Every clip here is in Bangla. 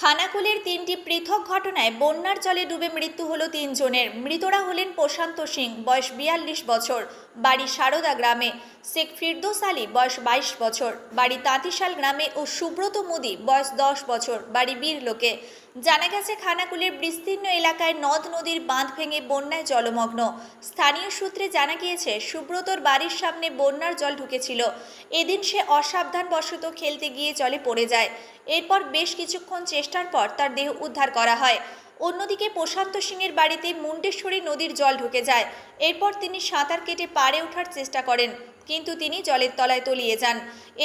খানাকুলের তিনটি পৃথক ঘটনায় বন্যার জলে ডুবে মৃত্যু হল তিনজনের। মৃতরা হলেন প্রশান্ত সিং, বয়স বিয়াল্লিশ বছর, বাড়ি সারদা গ্রামে। শেখ ফিরদোস আলী, বয়স বাইশ বছর, বাড়ি তাঁতিশাল গ্রামে ও সুব্রত মোদি, বয়স দশ বছর, বাড়ি বীরলোকে। জানা গেছে, খানাকুলের বিস্তীর্ণ এলাকায় নদ নদীর বাঁধ ভেঙে বন্যায় জলমগ্ন। স্থানীয় সূত্রে জানা গিয়েছে, সুব্রতর বাড়ির সামনে বন্যার জল ঢুকেছিল। এদিন সে অসাবধানবশত খেলতে গিয়ে জলে পড়ে যায়। এরপর বেশ কিছুক্ষণ চেষ্টার পর তার দেহ উদ্ধার করা হয়। অন্যদিকে প্রশান্ত সিংয়ের বাড়িতে মুন্ডেশ্বরী নদীর জল ঢুকে যায়। এরপর তিনি সাঁতার কেটে পাড়ে ওঠার চেষ্টা করেন, কিন্তু তিনি জলের তলায় তলিয়ে যান।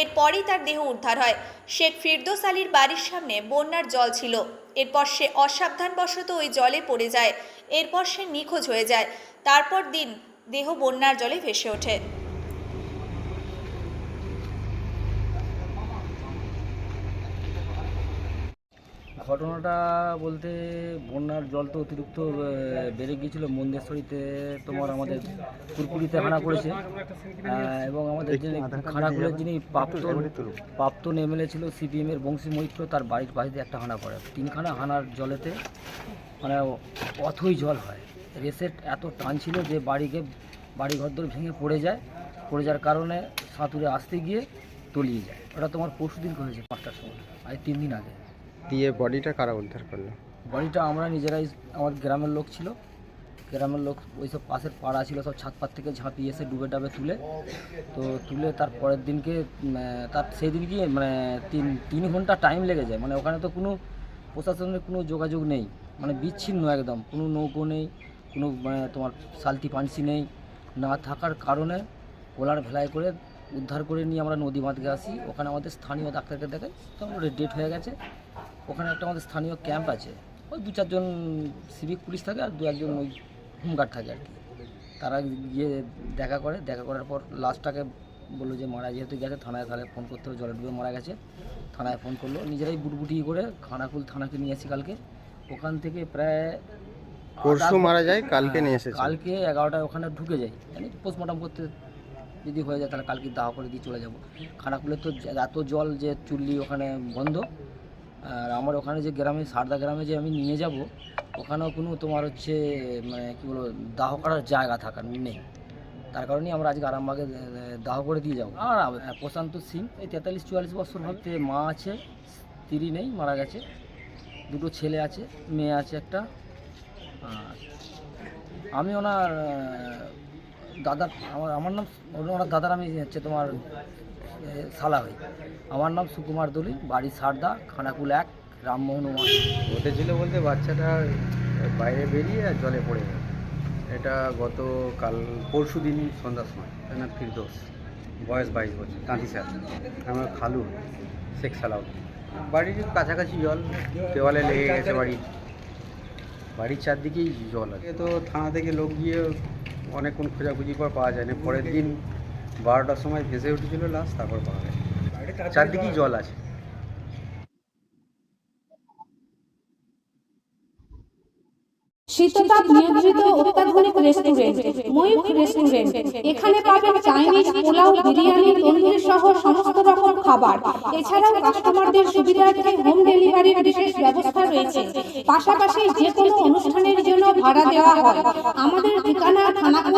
এরপরই তার দেহ উদ্ধার হয়। শেখ ফিরদোস আলীর বাড়ির সামনে বন্যার জল ছিল। এরপর সে অসাবধানবশত ওই জলে পড়ে যায়। এরপর সে নিখোঁজ হয়ে যায়। তারপর দিন দেহ বন্যার জলে ভেসে ওঠে। ঘটনাটা বলতে বন্যার জল তো অতিরিক্ত বেড়ে গিয়েছিল। মন্দেশ্বরীতে তোমার আমাদের পুরপুরিতে হানা করেছে। এবং আমাদের যিনি খানাকুলের যিনি প্রাক্তন প্রাক্তন এমএলএ ছিল, সিপিএমের বংশী মৈত্র, তার বাড়ির বাড়িতে একটা হানা পড়ে তিনখানা হানার জলেতে মানে অথই জল হয়। রেসেট এত টান ছিল যে বাড়িকে বাড়ি ঘরদোর ভেঙে পড়ে যায়। পড়ে যাওয়ার কারণে সাঁতুরে আসতে গিয়ে তলিয়ে যায়। ওটা তোমার পরশু দিন হয়েছে পাঁচটার সময়, আজ তিন দিন আগে। দিয়ে বডিটা কারা উদ্ধার করল? বডিটা আমরা নিজেরাই আমার গ্রামের লোক ছিল। গ্রামের লোক ওই সব পাশের পাড়া ছিল, সব ছাদপাত থেকে ঝাঁপিয়ে এসে ডুবে ডাবে তুলে, তো তুলে তার পরের দিনকে তার সেই দিন গিয়ে মানে তিন তিন ঘণ্টা টাইম লেগে যায়। মানে ওখানে তো কোনো প্রশাসনের কোনো যোগাযোগ নেই। মানে বিচ্ছিন্ন একদম। কোনো নৌকো নেই, কোনো মানে তোমার সালতি পানসি নেই। না থাকার কারণে ওলার ভেলায় করে উদ্ধার করে নিয়ে আমরা নদী বাঁধকে আসি। ওখানে আমাদের স্থানীয় ডাক্তারকে দেখাই। তো ডেট হয়ে গেছে। ওখানে একটা আমাদের স্থানীয় ক্যাম্প আছে। ওই দু চারজন সিভিক পুলিশ থাকে আর দু একজন ওই হোমগার্ড থাকে আর কি। তারা গিয়ে দেখা করে দেখা করার পর লাস্টটাকে বলল যে মারা যেহেতু গেছে থানায় তাহলে ফোন করতে হবে জলে ডুবে মারা গেছে। থানায় ফোন করল নিজেরাই বুটবুটি করে খানাকুল থানাকে নিয়ে আসি কালকে। ওখান থেকে প্রায় পরশু মারা যায় কালকে নিয়ে এসেছে। কালকে এগারোটায় ওখানে ঢুকে যাই মানে পোস্টমর্টম করতে যদি হয়ে যায় তাহলে কালকে দাহ করে দিয়ে চলে যাব। খানাকুলে তো এত জল যে চুল্লি ওখানে বন্ধ। আর আমার ওখানে যে গ্রামে, সারদা গ্রামে যে আমি নিয়ে যাব, ওখানেও কোনো তোমার হচ্ছে মানে কী বলব, দাহ করার জায়গা থাকার নেই। তার কারণেই আমরা আজকে আরামবাগে দাহ করে দিয়ে যাব। আর প্রশান্ত সিং, এই তেতাল্লিশ চুয়াল্লিশ বছর ভাবতে মা আছে, স্ত্রী নেই, মারা গেছে। দুটো ছেলে আছে, মেয়ে আছে একটা। আমি ওনার দাদার, আমার আমার নাম, ওনার দাদার আমি হচ্ছে তোমার এ, শালা হই আমার নাম সুকুমার দলি বাড়ি সারদা খানাকুল এক রামমোহন ঘটেছিল বলতে বাচ্চাটা বাইরে বেরিয়ে আর জলে পড়ে গেল। এটা গত কাল পরশু দিন সন্ধ্যার সময়। তার বয়স বাইশ বছর তাঁতি স্যার। আমার খালু শেখ সালাউদ্দিন। বাড়ির কাছাকাছি জল দেওয়ালে লেগে গেছে বাড়ি। বাড়ির চারদিকেই জল আছে। তো থানা থেকে লোক গিয়ে অনেকক্ষণ খোঁজাখুঁজি পর পাওয়া যায় না পরের দিন বারোটার সময় ভেসে উঠেছিল লাশ তারপর পাওয়া গেছে। চারদিকেই জল আছে। শীততাপ নিয়ন্ত্রিত অত্যাধুনিক রেস্টুরেন্ট ময়ূখ রেস্টুরেন্ট এখানে পাবেন চাইনিজ পোলাও বিরিয়ানি তন্দুরি সহ সমস্ত রকম খাবার। এছাড়াও কাস্টমারদের সুবিধার্থে হোম ডেলিভারির বিশেষ ব্যবস্থা রয়েছে। পাশাপাশি যে কোনো অনুষ্ঠানের জন্য ভাড়া দেওয়া হয়। আমাদের ঠিকানা